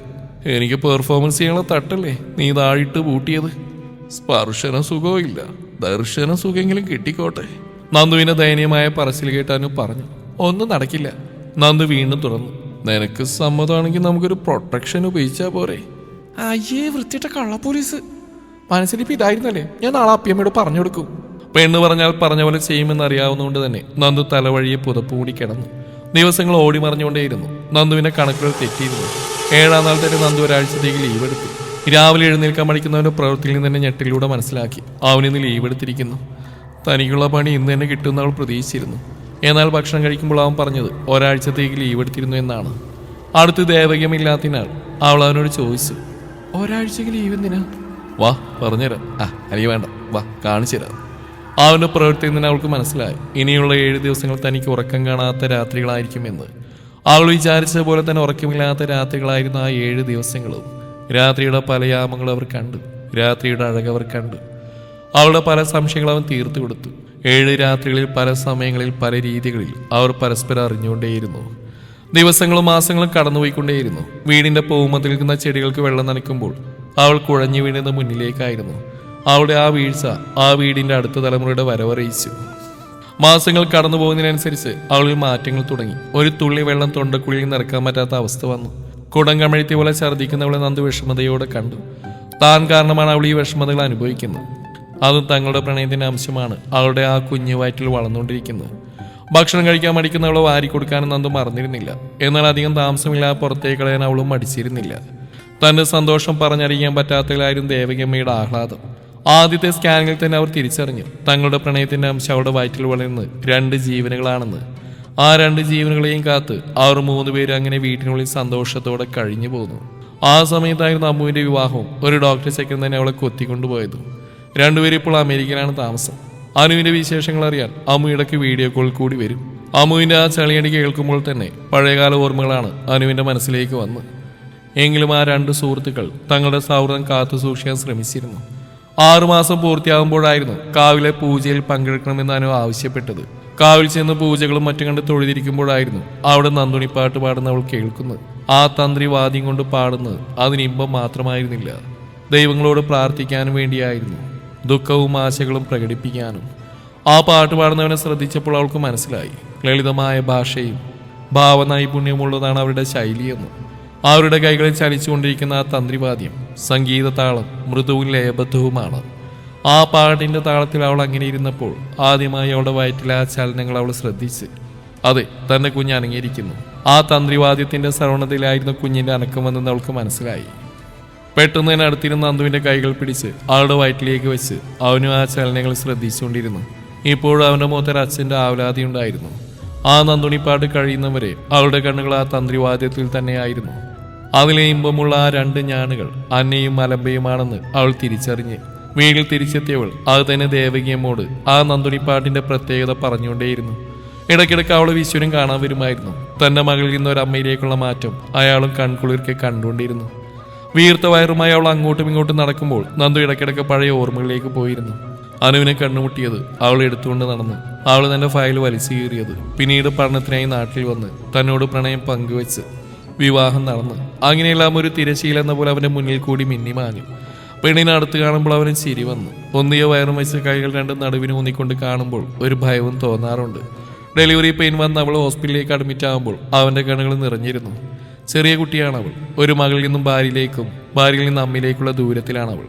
എനിക്ക് പെർഫോമൻസ് ചെയ്യാനുള്ള തട്ടല്ലേ? നീ താഴിട്ട് പൂട്ടിയത്. സ്പർശന സുഖവും ഇല്ല. ദർശന സുഖമെങ്കിലും കിട്ടിക്കോട്ടെ. നന്ദുവിന്റെ ദയനീയമായ പറച്ചിൽ കേട്ടാനു പറഞ്ഞു. ഒന്നും നടക്കില്ല. നന്ദു വീണ്ടും തുറന്നു. നിനക്ക് സമ്മതമാണെങ്കിൽ നമുക്കൊരു പ്രൊട്ടക്ഷൻ ഉപയോഗിച്ചാ പോരെ. അയ്യേ വൃത്തിയിട്ട കള്ള പോലീസ്. മനസ്സിലിപ്പോ ഇതായിരുന്നല്ലേ? ഞാൻ നാളെ അപ്പിയമ്മയോട് പറഞ്ഞു കൊടുക്കും. പെണ്ണ് പറഞ്ഞാൽ പറഞ്ഞ പോലെ ചെയ്യുമെന്ന് അറിയാവുന്നതുകൊണ്ട് തന്നെ നന്ദു തലവഴിയെ പുതപ്പ് കൂടി കിടന്നു. ദിവസങ്ങൾ ഓടി മറിഞ്ഞുകൊണ്ടേയിരുന്നു. നന്ദുവിന്റെ കണക്കുകൾ തെറ്റിയിരുന്നു. ഏഴാം നാൾ തന്നെ നന്ദു ഒരാഴ്ചത്തേക്ക് ലീവ് എടുത്തു. രാവിലെ എഴുന്നേൽക്കാൻ പഠിക്കുന്നവന്റെ പ്രവൃത്തിയിൽ നിന്ന് തന്നെ ഞെട്ടിലൂടെ മനസ്സിലാക്കി. അവനിന്ന് ലീവ് എടുത്തിരിക്കുന്നു. തനിക്കുള്ള പണി ഇന്ന് തന്നെ കിട്ടുമെന്ന് അവൾ പ്രതീക്ഷിച്ചിരുന്നു. എന്നാൽ ഭക്ഷണം കഴിക്കുമ്പോൾ അവൻ പറഞ്ഞത് ഒരാഴ്ചത്തേക്ക് ലീവ് എടുത്തിരുന്നു എന്നാണ്. അടുത്ത് ദേവകമില്ലാത്തതിനാൽ അവൾ അവനോട് ചോദിച്ചു ഒരാഴ്ചക്ക് ലീവ് എന്തിനാ? വാ പറഞ്ഞുതരാം. ആ അല്ലെങ്കിൽ വേണ്ട. വാ കാണിച്ചു തരാം അവന്റെ പ്രവൃത്തി നിന്ന് അവൾക്ക് മനസ്സിലായി. ഇനിയുള്ള ഏഴ് ദിവസങ്ങൾ തനിക്ക് ഉറക്കം കാണാത്ത രാത്രികളായിരിക്കുമെന്ന് അവൾ വിചാരിച്ച പോലെ തന്നെ ഉറക്കമില്ലാത്ത രാത്രികളായിരുന്നു ആ ഏഴ് ദിവസങ്ങളും. രാത്രിയുടെ പല യാമങ്ങൾ അവർ കണ്ടു. രാത്രിയുടെ അഴകവർ കണ്ടു. അവളുടെ പല സംശയങ്ങളും അവൻ തീർത്തു കൊടുത്തു ഏഴ് രാത്രികളിൽ പല സമയങ്ങളിൽ പല രീതികളിൽ അവർ പരസ്പരം അറിഞ്ഞുകൊണ്ടേയിരുന്നു. ദിവസങ്ങളും മാസങ്ങളും കടന്നുപോയിക്കൊണ്ടേയിരുന്നു. വീടിന്റെ പൂമത്തിൽ നിൽക്കുന്ന ചെടികൾക്ക് വെള്ളം നനയ്ക്കുമ്പോൾ അവൾ കുഴഞ്ഞു വീണത് മുന്നിലേക്കായിരുന്നു. അവളുടെ ആ വീഴ്ച ആ വീടിന്റെ അടുത്ത തലമുറയുടെ വരവറിയിച്ചു. മാസങ്ങൾ കടന്നു പോകുന്നതിനനുസരിച്ച് അവളിൽ മാറ്റങ്ങൾ തുടങ്ങി. ഒരു തുള്ളി വെള്ളം തൊണ്ടക്കുള്ളിൽ നിറക്കാൻ പറ്റാത്ത അവസ്ഥ വന്നു. കുടം കമഴ്ത്തിയ പോലെ ഛർദ്ദിക്കുന്നവളെ നന്ദു വിഷമതയോടെ കണ്ടു. താൻ കാരണമാണ് അവൾ ഈ വിഷമതകൾ അനുഭവിക്കുന്നത്. അതും തങ്ങളുടെ പ്രണയത്തിന്റെ അംശമാണ്. അവളുടെ ആ കുഞ്ഞു വയറ്റിൽ വളർന്നുകൊണ്ടിരിക്കുന്നത് ഭക്ഷണം കഴിക്കാൻ മടിക്കുന്നവളെ വാരി കൊടുക്കാനൊന്നും നന്ദു മറന്നിരുന്നില്ല. എന്നാൽ അധികം താമസമില്ലാതെ പുറത്തേക്ക് കളയാൻ അവളും മടിച്ചിരുന്നില്ല. തന്റെ സന്തോഷം പറഞ്ഞറിയിക്കാൻ പറ്റാത്തതിലായിരുന്നു ദേവകിയമ്മയുടെ ആഹ്ലാദം. ആദ്യത്തെ സ്കാനിൽ തന്നെ അവർ തിരിച്ചറിഞ്ഞു. തങ്ങളുടെ പ്രണയത്തിന്റെ അംശം അവളുടെ വയറ്റിൽ വളരുന്നത് രണ്ട് ജീവനുകളാണെന്ന്. ആ രണ്ട് ജീവനുകളെയും കാത്ത് അവർ മൂന്ന് പേര് അങ്ങനെ വീട്ടിനുള്ളിൽ സന്തോഷത്തോടെ കഴിഞ്ഞു പോകുന്നു ആ സമയത്തായിരുന്നു അമ്മുവിന്റെ വിവാഹവും. ഒരു ഡോക്ടർ ചെക്കൻ തന്നെ അവളെ കൊത്തിക്കൊണ്ടുപോയതും. രണ്ടുപേരും ഇപ്പോൾ അമേരിക്കയിലാണ് താമസം. അനുവിന്റെ വിശേഷങ്ങൾ അറിയാൻ അമ്മു ഇടയ്ക്ക് വീഡിയോ കോൾ കൂടി വരും. അമ്മുവിന്റെ ആ ചളിയടി കേൾക്കുമ്പോൾ തന്നെ പഴയകാല ഓർമ്മകളാണ് അനുവിന്റെ മനസ്സിലേക്ക് വന്ന്. എങ്കിലും ആ രണ്ട് സുഹൃത്തുക്കൾ തങ്ങളുടെ സൗഹൃദം കാത്തു സൂക്ഷിക്കാൻ ശ്രമിച്ചിരുന്നു. ആറുമാസം പൂർത്തിയാകുമ്പോഴായിരുന്നു കാവിലെ പൂജയിൽ പങ്കെടുക്കണമെന്ന് അനു ആവശ്യപ്പെട്ടത്. കാവിൽ ചെന്ന് പൂജകളും മറ്റും കണ്ട് തൊഴുതിരിക്കുമ്പോഴായിരുന്നു അവിടെ നന്ദുണിപ്പാട്ട് പാടുന്ന അവൾ കേൾക്കുന്നത്. ആ തന്ത്രി വാദ്യം കൊണ്ട് പാടുന്നത് അതിന് ഇമ്പം മാത്രമായിരുന്നില്ല. ദൈവങ്ങളോട് പ്രാർത്ഥിക്കാൻ വേണ്ടിയായിരുന്നു. ദുഃഖവും ആശകളും പ്രകടിപ്പിക്കാനും. ആ പാട്ട് പാടുന്നവനെ ശ്രദ്ധിച്ചപ്പോൾ അവൾക്ക് മനസ്സിലായി. ലളിതമായ ഭാഷയും ഭാവനൈപുണ്യമുള്ളതാണ് അവരുടെ ശൈലിയെന്ന് അവരുടെ കൈകളിൽ ചലിച്ചുകൊണ്ടിരിക്കുന്ന ആ തന്ത്രിവാദ്യം സംഗീത താളം മൃദുവും ലയബദ്ധവുമാണ് ആ പാട്ടിന്റെ താളത്തിൽ അവൾ അങ്ങനെ ഇരുന്നപ്പോൾ ആദ്യമായി അവളുടെ വയറ്റിലെ ആ ചലനങ്ങൾ അവൾ ശ്രദ്ധിച്ച് അതെ തന്റെ കുഞ്ഞ് അനങ്ങിയിരിക്കുന്നു. ആ തന്ത്രിവാദ്യത്തിന്റെ ശ്രവണത്തിലായിരുന്നു കുഞ്ഞിന്റെ അനക്കമെന്ന് അവൾക്ക് മനസ്സിലായി. പെട്ടെന്ന് തന്നെ അടുത്തിരുന്ന അന്തുവിന്റെ കൈകൾ പിടിച്ച് അവളുടെ വയറ്റിലേക്ക് വെച്ച് അവനും ആ ചലനങ്ങൾ ശ്രദ്ധിച്ചുകൊണ്ടിരുന്നു. ഇപ്പോഴും അവന്റെ മുഖത്തൊരു അച്ഛന്റെ ആവലാതി ഉണ്ടായിരുന്നു. ആ നന്ദുണിപ്പാട്ട് കഴിയുന്നവരെ അവളുടെ കണ്ണുകൾ ആ തന്ത്രിവാദ്യത്തിൽ തന്നെയായിരുന്നു. അതിലെ ഇമ്പമുള്ള ആ രണ്ട് ഞാനുകൾ അന്നയും അലമ്പയുമാണെന്ന് അവൾ തിരിച്ചറിഞ്ഞ് വീട്ടിൽ തിരിച്ചെത്തിയവൾ അത് തന്നെ ദേവകിയമ്മോട് ആ നന്ദുണിപ്പാട്ടിന്റെ പ്രത്യേകത പറഞ്ഞുകൊണ്ടേയിരുന്നു. ഇടയ്ക്കിടയ്ക്ക് അവളെ വിശ്വനും കാണാൻ വരുമായിരുന്നു. തന്റെ മകളിൽ നിന്ന് അമ്മയിലേക്കുള്ള മാറ്റം അയാളും കൺകുളിർക്കെ കണ്ടുകൊണ്ടിരുന്നു. വീർത്ത വയറുമായി അവൾ അങ്ങോട്ടും ഇങ്ങോട്ടും നടക്കുമ്പോൾ നന്ദു ഇടയ്ക്കിടയ്ക്ക് പഴയ ഓർമ്മകളിലേക്ക് പോയിരുന്നു. അനുവിനെ കണ്ണുമുട്ടിയത് അവൾ എടുത്തുകൊണ്ട് നടന്നു. അവൾ തന്റെ ഫയൽ വലിച്ചു കീറിയത് പിന്നീട് പഠനത്തിനായി നാട്ടിൽ വന്ന് തന്നോട് പ്രണയം പങ്കുവെച്ച് വിവാഹം നടന്നു. അങ്ങനെയെല്ലാം ഒരു തിരശീല എന്ന പോലെ അവന്റെ മുന്നിൽ കൂടി മിന്നിമാഞ്ഞു പെണ്ണിനെ അടുത്ത് കാണുമ്പോൾ അവന് ചിരി വന്നു. ഒന്നിയ വയറും വെച്ച കൈകൾ രണ്ടും നടുവിന് ഊന്നിക്കൊണ്ട് കാണുമ്പോൾ ഒരു ഭയവും തോന്നാറുണ്ട്. ഡെലിവറി പെയിൻ വന്ന് അവൾ ഹോസ്പിറ്റലിലേക്ക് അഡ്മിറ്റ് ആകുമ്പോൾ അവന്റെ കണ്ണുകൾ നിറഞ്ഞിരുന്നു. ചെറിയ കുട്ടിയാണ് അവൾ ഒരു മകളിൽ നിന്നും ഭാര്യയിലേക്കും ഭാര്യയിൽ നിന്നും അമ്മയിലേക്കുള്ള ദൂരത്തിലാണ് അവൾ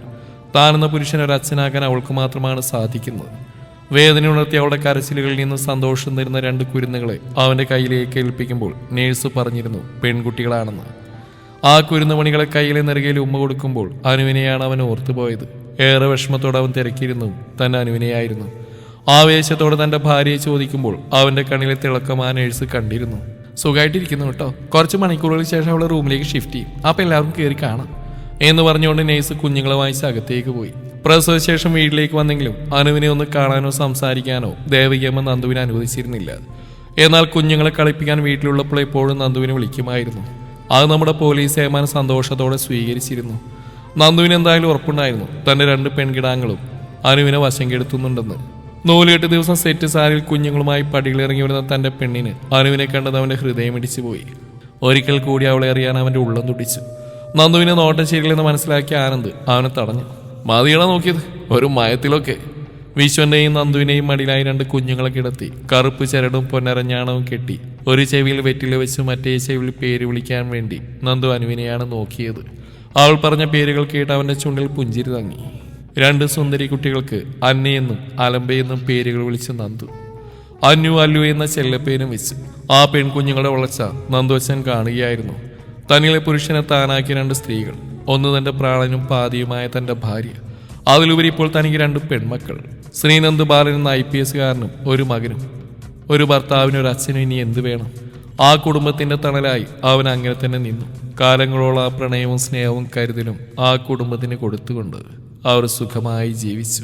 താനെന്ന പുരുഷൻ ഒരു അച്ഛനാക്കാൻ അവൾക്ക് മാത്രമാണ് സാധിക്കുന്നത്. വേദന ഉണർത്തി അവളുടെ കരച്ചിലുകളിൽ നിന്ന് സന്തോഷം തരുന്ന രണ്ട് കുരുന്നുകളെ അവന്റെ കയ്യിലേക്ക് ഏൽപ്പിക്കുമ്പോൾ നേഴ്സ് പറഞ്ഞിരുന്നു പെൺകുട്ടികളാണെന്ന്. ആ കുരുന്നുമണികളെ കയ്യിലെ നെറുകയിൽ ഉമ്മ കൊടുക്കുമ്പോൾ അനുവിനെയാണ് അവൻ ഓർത്തുപോയത് ഏറെ വിഷമത്തോടെ അവൻ തിരക്കിയിരുന്നു തന്നെ അനുവിനെയായിരുന്നു. ആവേശത്തോടെ തന്റെ ഭാര്യയെ ചോദിക്കുമ്പോൾ അവന്റെ കണ്ണിലെ തിളക്കം ആ നേഴ്സ് കണ്ടിരുന്നു. സുഖമായിട്ടിരിക്കുന്നു കേട്ടോ. കുറച്ച് മണിക്കൂറുകൾക്ക് ശേഷം അവളെ റൂമിലേക്ക് ഷിഫ്റ്റ് ചെയ്യും. അപ്പം എല്ലാവരും കയറി കാണാം. എന്ന് പറഞ്ഞുകൊണ്ട് നേഴ്സ് കുഞ്ഞുങ്ങളെ വാങ്ങിച്ച് അകത്തേക്ക് പോയി. പ്രസവശേഷം വീട്ടിലേക്ക് വന്നെങ്കിലും അനുവിനെ ഒന്ന് കാണാനോ സംസാരിക്കാനോ ദേവികമ്മ നന്ദുവിനെ അനുവദിച്ചിരുന്നില്ല. എന്നാൽ കുഞ്ഞുങ്ങളെ കളിപ്പിക്കാൻ വീട്ടിലുള്ളപ്പോൾ എപ്പോഴും നന്ദുവിനെ വിളിക്കുമായിരുന്നു. അത് നമ്മുടെ പോലീസ് ഏമാൻ സന്തോഷത്തോടെ സ്വീകരിച്ചിരുന്നു. നന്ദുവിന് എന്തായാലും ഉറപ്പുണ്ടായിരുന്നു. തന്റെ രണ്ട് പെൺകിടാങ്ങളും അനുവിനെ വശം കെടുത്തുന്നുണ്ടെന്ന്. നൂലെട്ട് ദിവസം സെറ്റ് സാരിൽ കുഞ്ഞുങ്ങളുമായി പടികളിറങ്ങി വരുന്ന തന്റെ പെണ്ണിന് അനുവിനെ കണ്ടത് അവന്റെ ഹൃദയം ഇടിച്ചു പോയി. ഒരിക്കൽ കൂടി അവളെ അറിയാൻ അവന്റെ ഉള്ളം തുടിച്ചു. നന്ദുവിനെ നോട്ടം ശരിയില്ലെന്ന് മനസ്സിലാക്കിയ ആനന്ദ് അവനെ തടഞ്ഞു. മതിയണ നോക്കിയത്? ഒരു മയത്തിലൊക്കെ. വിശ്വന്റെയും നന്ദുവിനെയും മടിയിലായി രണ്ട് കുഞ്ഞുങ്ങളെ കിടത്തി. കറുപ്പ് ചരടും പൊന്നരഞ്ഞാണവും കെട്ടി. ഒരു ചെവിയിൽ വെറ്റില വെച്ച് മറ്റേ ചെവിയിൽ പേര് വിളിക്കാൻ വേണ്ടി നന്ദു അനുവിനെയാണ് നോക്കിയത്. അവൾ പറഞ്ഞ പേരുകൾ കേട്ട് അവന്റെ ചുണ്ടിൽ പുഞ്ചിരി തങ്ങി. രണ്ട് സുന്ദരി കുട്ടികൾക്ക് അന്നയെന്നും അലമ്പയെന്നും പേരുകൾ വിളിച്ച് നന്ദു. അന്നു അല്ലു എന്ന ചെല്ലപ്പേരും വെച്ച് ആ പെൺകുഞ്ഞുങ്ങളുടെ വളർച്ച നന്ദുവശൻ കാണുകയായിരുന്നു. തന്നിലെ പുരുഷനെ താനാക്കിയ രണ്ട് സ്ത്രീകൾ ഒന്ന് തന്റെ പ്രാണനും പാതിയുമായ തന്റെ ഭാര്യ. അതിലുപരി ഇപ്പോൾ തനിക്ക് രണ്ട് പെൺമക്കൾ ശ്രീനന്ദ് ബാലൻ എന്ന ഐ പി എസുകാരനും ഒരു മകനും. ഒരു ഭർത്താവിനും ഒരു അച്ഛനും ഇനി എന്ത് വേണം? ആ കുടുംബത്തിന്റെ തണലായി അവൻ അങ്ങനെ തന്നെ നിന്നു. കാലങ്ങളോളം ആ പ്രണയവും സ്നേഹവും കരുതലും ആ കുടുംബത്തിന് കൊടുത്തുകൊണ്ട് അവർ സുഖമായി ജീവിച്ചു.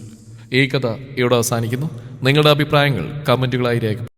ഈ കഥ ഇവിടെ അവസാനിക്കുന്നു. നിങ്ങളുടെ അഭിപ്രായങ്ങൾ കമന്റുകളായി രേഖപ്പെടുത്തുക.